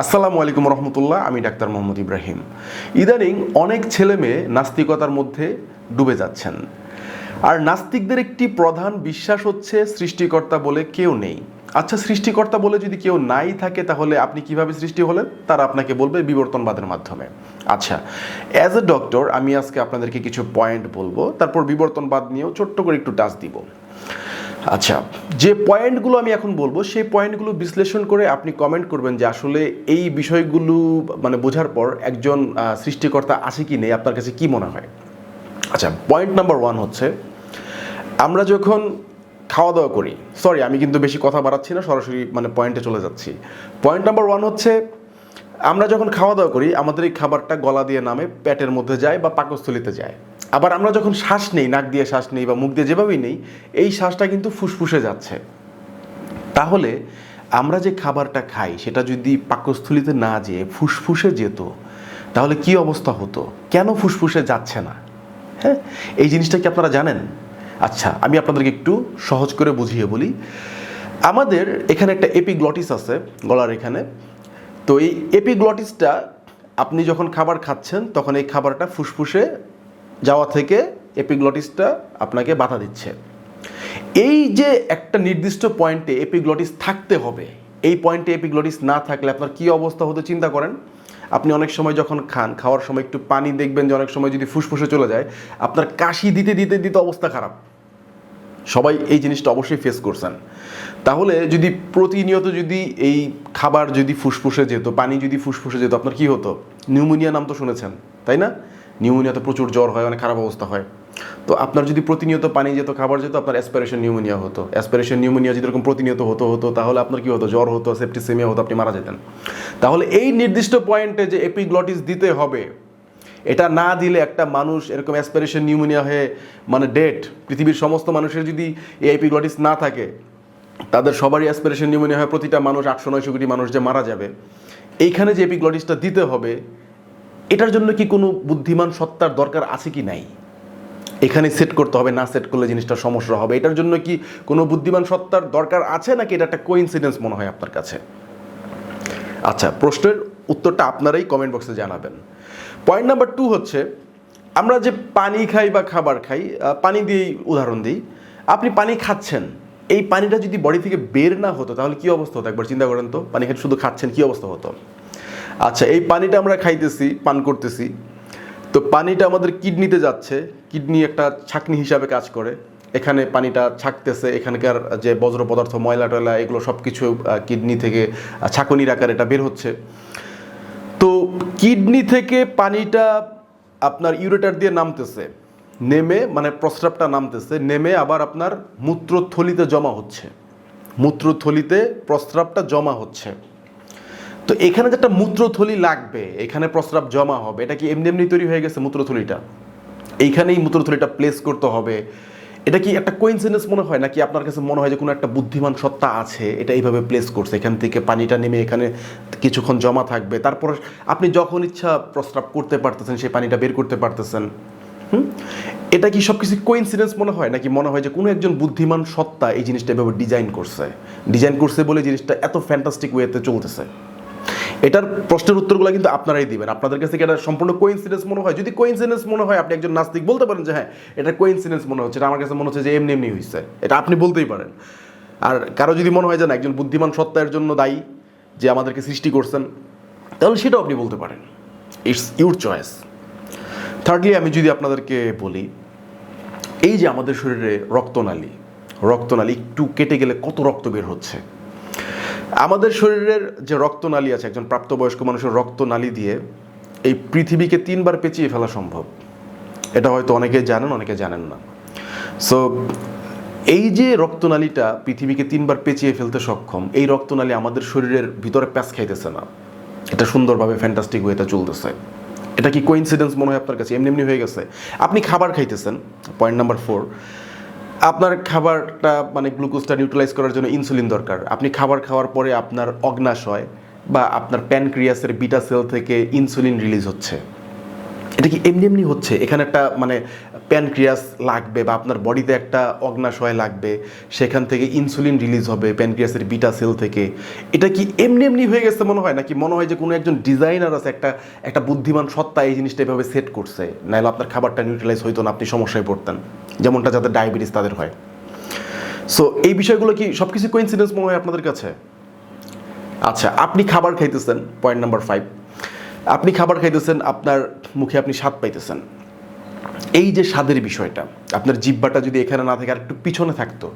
আসসালামু আলাইকুম রহমতুল্লাহ, আমি ডাক্তার মোহাম্মদ ইব্রাহিম। ইদানিং অনেক ছেলে মেয়ে নাস্তিকতার মধ্যে ডুবে যাচ্ছেন। আর নাস্তিকদের একটি প্রধান বিশ্বাস হচ্ছে সৃষ্টিকর্তা বলে কেউ নেই। আচ্ছা সৃষ্টিকর্তা বলে যদি কেউ নাই থাকে, তাহলে আপনি কীভাবে সৃষ্টি হলেন? তারা আপনাকে বলবে বিবর্তনবাদের মাধ্যমে। আচ্ছা অ্যাজ এ ডক্টর আমি আজকে আপনাদেরকে কিছু পয়েন্ট বলব, তারপর বিবর্তনবাদ নিয়েও ছোট্ট করে একটু টাচ দিব। আচ্ছা যে পয়েন্টগুলো আমি এখন বলব, সেই পয়েন্টগুলো বিশ্লেষণ করে আপনি কমেন্ট করবেন যে আসলে এই বিষয়গুলো মানে বোঝার পর একজন সৃষ্টিকর্তা আছে কি নেই, আপনার কাছে কি মনে হয়? আচ্ছা পয়েন্ট নাম্বার ওয়ান হচ্ছে, আমরা যখন খাওয়া দাওয়া করি সরি আমি কিন্তু বেশি কথা বাড়াচ্ছি না, সরাসরি মানে পয়েন্টে চলে যাচ্ছি। পয়েন্ট নাম্বার ওয়ান হচ্ছে, আমরা যখন খাওয়া দাওয়া করি, আমাদের এই খাবারটা গলা দিয়ে নামে, পেটের মধ্যে যায় বা পাকস্থলিতে যায়। আবার আমরা যখন শ্বাস নেই, নাক দিয়ে শ্বাস নেই বা মুখ দিয়ে যেভাবেই নেই, এই শ্বাসটা কিন্তু ফুসফুসে যাচ্ছে। তাহলে আমরা যে খাবারটা খাই, সেটা যদি পাকস্থলিতে না যেয়ে ফুসফুসে যেত, তাহলে কি অবস্থা হতো? কেন ফুসফুসে যাচ্ছে না? হ্যাঁ? এই জিনিসটা কি আপনারা জানেন? আচ্ছা আমি আপনাদেরকে একটু সহজ করে বুঝিয়ে বলি। আমাদের এখানে একটা এপিগ্লটিস আছে গলার এখানে। তো এই এপিগ্লটিসটা আপনি যখন খাবার খাচ্ছেন, তখন এই খাবারটা ফুসফুসে যাওয়া থেকে এপিগ্লটিসটা আপনাকে বাধা দিচ্ছে। এই যে একটা নির্দিষ্ট পয়েন্টে এপিগ্লটিস থাকতে হবে, এই পয়েন্টে এপিগ্লটিস না থাকলে আপনার কি অবস্থা হতে চিন্তা করেন? আপনি অনেক সময় যখন খান, খাওয়ার সময় একটু পানি দেখবেন যে অনেক সময় যদি ফুসফুসে চলে যায়, আপনার কাশি দিতে দিতে দিতে অবস্থা খারাপ। সবাই এই জিনিসটা অবশ্যই ফেস করছেন। তাহলে যদি প্রতিনিয়ত যদি এই খাবার যদি ফুসফুসে যেত, পানি যদি ফুসফুসে যেত, আপনার কি হতো? নিউমোনিয়া নাম তো শুনেছেন, তাই না? নিউমোনিয়াতে প্রচুর জ্বর হয়, অনেক খারাপ অবস্থা হয়। তো আপনার যদি প্রতিনিয়ত পানি যেত, খাবার যেত, আপনার অ্যাসপিরেশন নিউমোনিয়া হতো। অ্যাসপিরেশন নিউমোনিয়া যদি এরকম প্রতিনিয়ত হতো হতো, তাহলে আপনার কি হতো? জ্বর হতো সেপ্টিসেমিয়া হতো, আপনি মারা যেতেন। তাহলে এই নির্দিষ্ট পয়েন্টে যে এপিগ্লটিস দিতে হবে, এটা না দিলে একটা মানুষ এরকম অ্যাসপিরেশন নিউমোনিয়া হয়ে মানে ডেট পৃথিবীর সমস্ত মানুষের যদি এই এপিগ্লটিস না থাকে, তাদের সবারই অ্যাসপিরেশন নিউমোনিয়া হয় প্রতিটা মানুষ, আটশো নয়শো কোটি মানুষ যে মারা যাবে। এইখানে যে এপিগ্লটিসটা দিতে হবে এটার জন্য কি কোনো বুদ্ধিমান সত্তার দরকার আছে কি নাই? এখানে সেট করতে হবে, না সেট করলে জিনিসটা সমস্যা হবে। এটার জন্য কি কোনো বুদ্ধিমান সত্তার দরকার আছে নাকি এটা একটা কোইন্সিডেন্স মনে হয় আপনার কাছে? আচ্ছা প্রশ্নের উত্তরটা আপনারাই কমেন্ট বক্সে জানাবেন। পয়েন্ট নাম্বার টু হচ্ছে, আমরা যে পানি খাই বা খাবার খাই পানি দিয়েই উদাহরণ দিই। আপনি পানি খাচ্ছেন, এই পানিটা যদি বডি থেকে বের না হতো তাহলে কি অবস্থা হতো? একবার চিন্তা করেন তো, পানি খেয়ে শুধু খাচ্ছেন, কি অবস্থা হতো? আচ্ছা এই পানিটা আমরা খাইতেছি, পান করতেছি। তো পানিটা আমাদের কিডনিতে যাচ্ছে। কিডনি একটা ছাকনি হিসাবে কাজ করে। এখানে পানিটা ছাকতেছে। এখানকার যে বজ্র পদার্থ, ময়লা টয়লা, এগুলো সব কিছু কিডনি থেকে ছাকনির আকারে এটা বের হচ্ছে। তো কিডনি থেকে পানিটা আপনার ইউরেটার দিয়ে নামতেছে। নেমে মানে প্রস্রাবটা নামতেছে। নেমে আবার আপনার মূত্রথলিতে জমা হচ্ছে। মূত্রথলিতে প্রস্রাবটা জমা হচ্ছে। তো এখানে যে একটা মূত্রথলি লাগবে, এখানে প্রস্রাব জমা হবে, এটা কি এমনি এমনি তৈরি হয়ে গেছে মূত্রথলিটা? এইখানেই মূত্রথলিটা প্লেস করতে হবে। এটা কি একটা কোইন্সিডেন্স মনে হয়? নাকি আপনার কাছে মনে হয় যে কোনো একটা বুদ্ধিমান সত্তা আছে, এটা এইভাবে প্লেস করছে? এখান থেকে পানিটা নেমে এখানে কিছুক্ষণ জমা থাকবে। তারপর আপনি যখন ইচ্ছা প্রস্রাব করতে পারতেছেন, সেই পানিটা বের করতে পারতেছেন? এটা কি সব কিছু কোইন্সিডেন্স মনে হয়? নাকি মনে হয় যে কোনো একজন বুদ্ধিমান সত্তা এই জিনিসটা এভাবে ডিজাইন করছে? ডিজাইন করছে বলে জিনিসটা এত ফ্যান্টাস্টিক ওয়েতে চলতেছে। এটার প্রশ্নের উত্তরগুলো কিন্তু আপনারাই দিবেন। আপনাদের কাছে কি এটা সম্পূর্ণ কোইন্সিডেন্স মনে হয়? যদি কোইন্সিডেন্স মনে হয়, আপনি একজন নাস্তিক বলতে পারেন যে হ্যাঁ এটা কোইন্সিডেন্স মনে হচ্ছে, এটা আমার কাছে মনে হচ্ছে যে এমনি এমনি হয়েছে এটা আপনি বলতেই পারেন। আর কারও যদি মনে হয় যে না, একজন বুদ্ধিমান সত্তার জন্য দায়ী যে আমাদেরকে সৃষ্টি করছেন, তাহলে সেটাও আপনি বলতে পারেন। ইটস ইউর চয়েস থার্ডলি আমি যদি আপনাদেরকে বলি, এই যে আমাদের শরীরে রক্তনালী রক্তনালী একটু কেটে গেলে কত রক্ত বের হচ্ছে? আমাদের শরীরের যে রক্তনালী আছে, একজন প্রাপ্তবয়স্ক মানুষের রক্তনালী দিয়ে এই পৃথিবীকে তিনবার পেঁচিয়ে ফেলা সম্ভব। এটা হয়তো অনেকে জানেন অনেকে জানেন না। সো এই যে রক্তনালীটা পৃথিবীকে তিনবার পেঁচিয়ে ফেলতে সক্ষম, এই রক্তনালী আমাদের শরীরের ভিতরে প্যাঁচ খাইতেছে না। এটা সুন্দরভাবে ফ্যান্টাস্টিক ওয়েতে চলতেছে। এটা কি কোইন্সিডেন্স মনে হয় আপনার কাছে? এমনি এমনি হয়ে গেছে। আপনি খাবার খাইতেছেন পয়েন্ট নাম্বার ফোর আপনার খাবারটা মানে গ্লুকোজটা নিউট্রালাইজ করার জন্য ইনসুলিন দরকার। আপনি খাবার খাওয়ার পরে আপনার অগ্নাশয় বা আপনার প্যানক্রিয়াসের বিটা সেল থেকে ইনসুলিন রিলিজ হচ্ছে। এটা কি এমনি এমনি হচ্ছে? এখানে একটা মানে প্যানক্রিয়াস লাগবে বা আপনার বডিতে একটা অগ্নাশয় লাগবে, সেখান থেকে ইনসুলিন রিলিজ হবে প্যানক্রিয়াসের বিটা সেল থেকে। এটা কি এমনি এমনি হয়ে গেছে মনে হয়? নাকি মনে হয় যে কোনো একজন ডিজাইনার আছে, একটা একটা বুদ্ধিমান সত্তা এই জিনিসটা এভাবে সেট করছে? নাহলে আপনার খাবারটা নিউট্রালাইজ হইতো না, আপনি সমস্যায় পড়তেন। যেমনটা যাদের ডায়াবেটিস তাদের হয়। সো এই বিষয়গুলো কি সব কিছু কোইন্সিডেন্স মনে হয় আপনাদের কাছে? আচ্ছা আপনি খাবার খাইতেছেন পয়েন্ট নাম্বার ফাইভ আপনি খাবার খাইতেছেন, আপনার মুখে আপনি স্বাদ পাইতেছেন। এই যে স্বাদের বিষয়টা, আপনার জিব্বাটা যদি এখানে না থাকে আর একটু পিছনে থাকতো,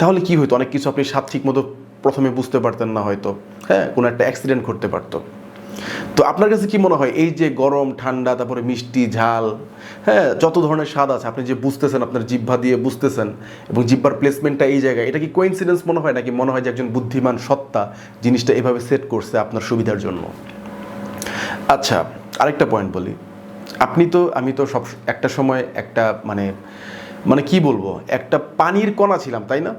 তাহলে কি হতো অনেক কিছু আপনি স্বাদ ঠিক মতো প্রথমে বুঝতে পারতেন না হয়তো। হ্যাঁ কোনো একটা অ্যাক্সিডেন্ট ঘটতে পারতো। তো আপনার কাছে কি মনে হয়, এই যে গরম, ঠান্ডা, তারপরে মিষ্টি, ঝাল হ্যাঁ যত ধরনের স্বাদ আছে, আপনি যে বুঝতেছেন, আপনার জিহ্বা দিয়ে বুঝতেছেন, এবং জিহ্বার প্লেসমেন্টটা এই জায়গায়, এটা কি কোইন্সিডেন্স মনে হয়, নাকি মনে হয় যে একজন বুদ্ধিমান সত্তা জিনিসটা এভাবে সেট করছে আপনার সুবিধার জন্য? আচ্ছা আরেকটা পয়েন্ট বলি। আপনি তো, আমি তো সব, একটা সময় একটা মানে মানে কি বলব, একটা পানির কণা ছিলাম, তাই না?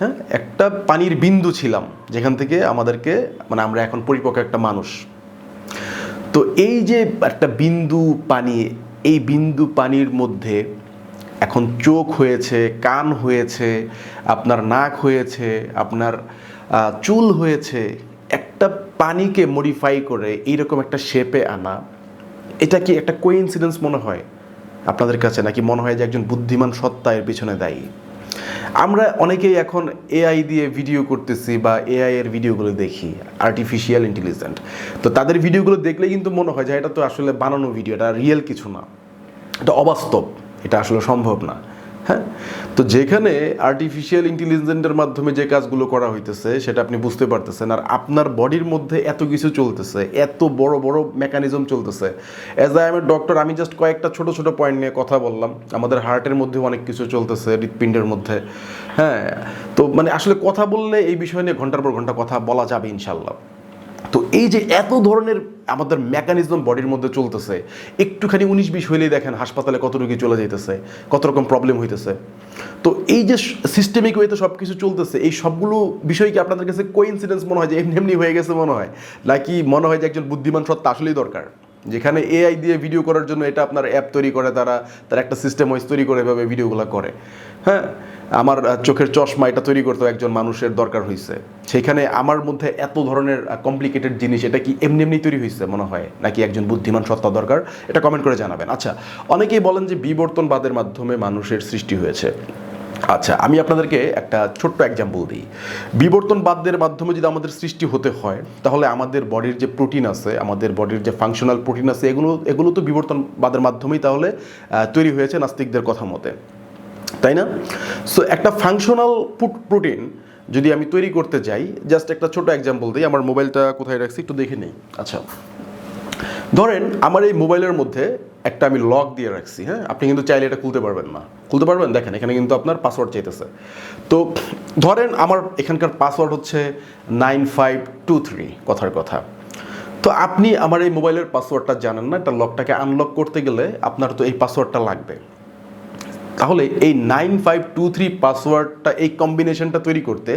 হ্যাঁ একটা পানির বিন্দু ছিলাম, যেখান থেকে আমাদেরকে মানে আমরা এখন পরিপক্ক একটা মানুষ। তো এই যে একটা বিন্দু পানি, এই বিন্দু পানির মধ্যে এখন চোখ হয়েছে, কান হয়েছে, আপনার নাক হয়েছে, আপনার চুল হয়েছে, একটা পানিকে মডিফাই করে এইরকম একটা শেপে আনা, এটা কি একটা কোইন্সিডেন্স মনে হয় আপনাদের কাছে? নাকি মনে হয় যে একজন বুদ্ধিমান সত্তা এর পিছনে দায়ী? আমরা অনেকেই এখন এআই দিয়ে ভিডিও করতেছি বা এআই এর ভিডিওগুলো দেখি আর্টিফিশিয়াল ইন্টেলিজেন্ট তো তাদের ভিডিওগুলো দেখলে কিন্তু মনে হয় যে এটা তো আসলে বানানো ভিডিও এটা রিয়েল কিছু না। এটা অবাস্তব, এটা আসলে সম্ভব না। হ্যাঁ? তো যেখানে আর্টিফিশিয়াল ইন্টেলিজেন্টের মাধ্যমে যে কাজগুলো করা হইতেছে, সেটা আপনি বুঝতে পারতেছেন। আর আপনার বডির মধ্যে এত কিছু চলতেছে, এত বড় বড় মেকানিজম চলতেছে। As I am a doctor আমি জাস্ট কয়েকটা ছোট ছোট পয়েন্ট নিয়ে কথা বললাম। আমাদের হার্টের মধ্যে অনেক কিছু চলতেছে, হৃৎপিণ্ডের মধ্যে। হ্যাঁ? তো মানে আসলে কথা বললে এই বিষয় নিয়ে ঘণ্টার পর ঘণ্টা কথা বলা যাবে ইনশাল্লাহ। তো এই যে এত ধরনের আমাদের মেকানিজম বডির মধ্যে চলতেছে, একটুখানি উনিশ বিশ হইলেই দেখেন হাসপাতালে কত রোগী চলে যাইতেছে, কত রকম প্রবলেম হইতেছে। তো এই যে সিস্টেমিক ওয়েতে সব কিছু চলতেছে, এই সবগুলো বিষয় কি আপনাদের কাছে কোইন্সিডেন্স মনে হয় যে এমনি এমনি হয়ে গেছে মনে হয়? নাকি মনে হয় যে একজন বুদ্ধিমান সত্তা আসলেই দরকার? যেখানে এআই দিয়ে ভিডিও করার জন্য এটা আপনার অ্যাপ তৈরি করে, তারা, তার একটা সিস্টেম ওয়াইজ তৈরি করে এভাবে ভিডিওগুলো করে। হ্যাঁ? আমার চোখের চশমা এটা তৈরি করতে একজন মানুষের দরকার হয়েছে সেখানে আমার মধ্যে এত ধরনের কমপ্লিকেটেড জিনিস, এটা কি এমনি এমনি তৈরি হয়েছে মনে হয়? নাকি একজন বুদ্ধিমান সত্তা দরকার? এটা কমেন্ট করে জানাবেন। আচ্ছা অনেকেই বলেন যে বিবর্তনবাদের মাধ্যমে মানুষের সৃষ্টি হয়েছে। আচ্ছা আমি আপনাদেরকে একটা ছোট্ট এক্সাম্পল দিই। বিবর্তনবাদের মাধ্যমে যদি আমাদের সৃষ্টি হতে হয়, তাহলে আমাদের বডির যে প্রোটিন আছে, আমাদের বডির যে ফাংশনাল প্রোটিন আছে, এগুলো এগুলো তো বিবর্তনবাদের মাধ্যমেই তাহলে তৈরি হয়েছে নাস্তিকদের কথা মতে। তাই না? সো একটা ফাংশনাল প্রোটিন যদি আমি তৈরি করতে যাই জাস্ট একটা ছোট এক্সাম্পল দিই, আমার মোবাইলটা কোথায় রাখছি একটু দেখে নেই। আচ্ছা ধরেন আমার এই মোবাইলের মধ্যে একটা আমি লক দিয়ে রাখছি হ্যাঁ? আপনি কিন্তু চাইলে এটা খুলতে পারবেন না। খুলতে পারবেন? দেখেন, এখানে কিন্তু আপনার পাসওয়ার্ড চাইতেছে। তো ধরেন আমার এখানকার পাসওয়ার্ড হচ্ছে নাইন ফাইভ টু থ্রি কথার কথা। তো আপনি আমার এই মোবাইলের পাসওয়ার্ডটা জানেন না এটা লকটাকে আনলক করতে গেলে আপনার তো এই পাসওয়ার্ডটা লাগবে। তাহলে এই নাইন ফাইভ টু থ্রি পাসওয়ার্ডটা এই কম্বিনেশনটা তৈরি করতে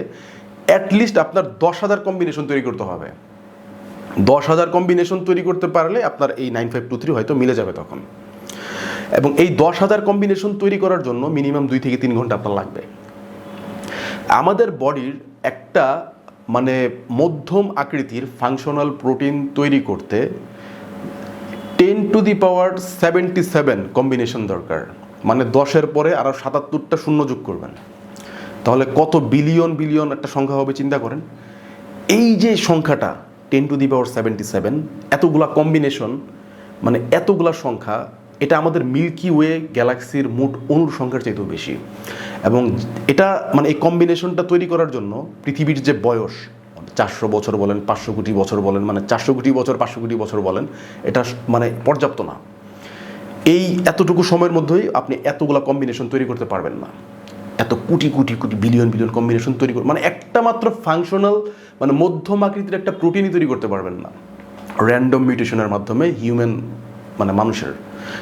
অ্যাটলিস্ট আপনার দশ হাজার কম্বিনেশন তৈরি করতে হবে। দশ হাজার কম্বিনেশন তৈরি করতে পারলে আপনার এই নাইন ফাইভ টু থ্রি হয়তো মিলে যাবে তখন। এবং এই দশ হাজার কম্বিনেশন তৈরি করার জন্য মিনিমাম দুই থেকে তিন ঘণ্টা আপনার লাগবে। আমাদের বডির একটা মানে মধ্যম আকৃতির ফাংশনাল প্রোটিন তৈরি করতে ten to the power seventy seven combination দরকার। মানে দশের পরে আরও সাতাত্তরটা শূন্য যোগ করবেন। তাহলে কত বিলিয়ন বিলিয়ন একটা সংখ্যা হবে, চিন্তা করেন। এই যে সংখ্যাটা ten to the power seventy seven এতগুলা কম্বিনেশন মানে এতগুলা সংখ্যা, এটা আমাদের মিল্কি ওয়ে গ্যালাক্সির মোট অনুর সংখ্যার চাইতেও বেশি। এবং এটা মানে এই কম্বিনেশনটা তৈরি করার জন্য পৃথিবীর যে বয়স, চারশো বছর বলেন, পাঁচশো কোটি বছর বলেন মানে চারশো কোটি বছর, পাঁচশো কোটি বছর বলেন, এটা মানে পর্যাপ্ত না। এই এতটুকু সময়ের মধ্যেই আপনি এতগুলা কম্বিনেশন তৈরি করতে পারবেন না। এত crore crore crore billion billion combination তৈরি করে মানে একটা মাত্র ফাংশনাল মানে মধ্যম আকৃতির একটা প্রোটিনই তৈরি করতে পারবেন না। র্যান্ডম মিউটেশনের মাধ্যমে হিউম্যান মানে মানুষের।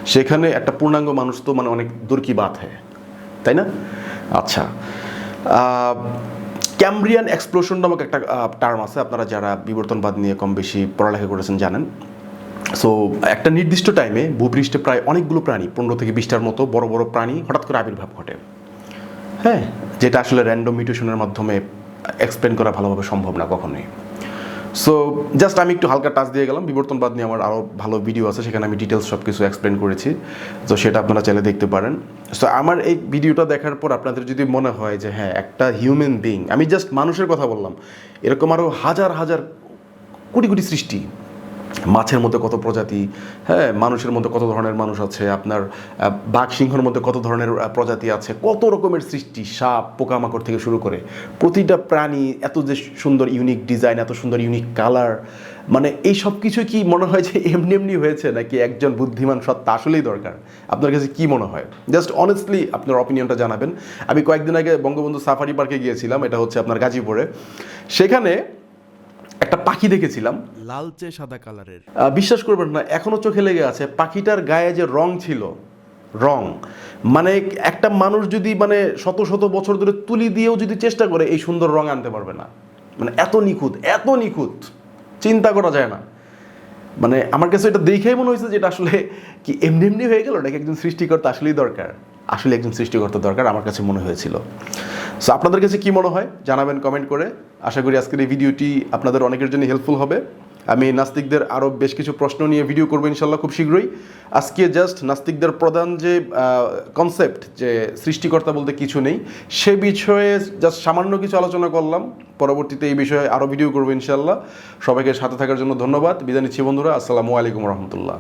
সেখানে একটা পূর্ণাঙ্গ মানুষ তো মানে অনেক দূর কি বাত হ্যাঁ তাই না? আচ্ছা। ক্যামব্রিয়ান এক্সপ্লোশন নামক একটা টার্ম আছে। আপনারা যারা বিবর্তনবাদ নিয়ে কম বেশি পড়ালেখা করেছেন জানেন। সো একটা নির্দিষ্ট টাইমে ভূপৃষ্ঠে প্রায় অনেকগুলো প্রাণী, পনেরো থেকে বিশটার মতো বড় বড় প্রাণী হঠাৎ করে আবির্ভাব ঘটে। হ্যাঁ। যেটা আসলে র্যান্ডম মিউটেশনের মাধ্যমে এক্সপ্লেন করা ভালোভাবে সম্ভব না কখনোই। সো জাস্ট আমি একটু হালকা টাচ দিয়ে গেলাম। বিবর্তনবাদ নিয়ে আমার আরও ভালো ভিডিও আছে, সেখানে আমি ডিটেলস সব কিছু এক্সপ্লেন করেছি। তো সেটা আপনারা চাইলে দেখতে পারেন। সো আমার এই ভিডিওটা দেখার পর আপনাদের যদি মনে হয় যে হ্যাঁ একটা হিউম্যান বিং আমি জাস্ট মানুষের কথা বললাম, এরকম আরও হাজার হাজার, কোটি কোটি সৃষ্টি মাছের মধ্যে কত প্রজাতি হ্যাঁ মানুষের মধ্যে কত ধরনের মানুষ আছে, আপনার বাঘ সিংহর মধ্যে কত ধরনের প্রজাতি আছে, কত রকমের সৃষ্টি, সাপ, পোকামাকড় থেকে শুরু করে, প্রতিটা প্রাণী এত যে সুন্দর ইউনিক ডিজাইন এত সুন্দর ইউনিক কালার মানে এই সব কিছু কি মনে হয় যে এমনি এমনি হয়েছে, নাকি একজন বুদ্ধিমান সত্তা আসলেই দরকার? আপনার কাছে কি মনে হয়? জাস্ট অনেস্টলি আপনার অপিনিয়নটা জানাবেন। আমি কয়েকদিন আগে বঙ্গবন্ধু সাফারি পার্কে গিয়েছিলাম, এটা হচ্ছে আপনার গাজীপুরে। সেখানে একটা পাখি দেখেছিলাম। লালচে সাদা কালারের। বিশ্বাস করবেন না এখনও চোখে লেগে আছে। পাখিটার গায়ে যে রং ছিল রং। মানে একটা মানুষ যদি মানে শত শত বছর ধরে তুলি দিয়েও যদি চেষ্টা করে এই সুন্দর রং আনতে পারবে না। মানে এত নিখুঁত এত নিখুঁত। চিন্তা করা যায় না। মানে আমার কাছে এটা দেখেই মনে হয়েছে যে এটা আসলে কি এমনি এমনি হয়ে গেল নাকি একজন সৃষ্টিকর্তা আসলেই দরকার? আসলে একজন সৃষ্টিকর্তা দরকার আমার কাছে মনে হয়েছিল। সো আপনাদের কাছে কি মনে হয়? জানাবেন কমেন্ট করে। আশা করি আজকের এই ভিডিওটি আপনাদের অনেকের জন্য হেল্পফুল হবে। আমি নাস্তিকদের আরও বেশ কিছু প্রশ্ন নিয়ে ভিডিও করব ইনশাল্লাহ খুব শীঘ্রই। আজকে জাস্ট নাস্তিকদের প্রধান যে কনসেপ্ট যে সৃষ্টিকর্তা বলতে কিছু নেই, সে বিষয়ে জাস্ট সামান্য কিছু আলোচনা করলাম। পরবর্তীতে এই বিষয়ে আরও ভিডিও করব ইনশাল্লাহ সবাইকে সাথে থাকার জন্য ধন্যবাদ। বিদায় নিচ্ছি বন্ধুরা। আসসালামু আলাইকুম রহমতুল্লাহ।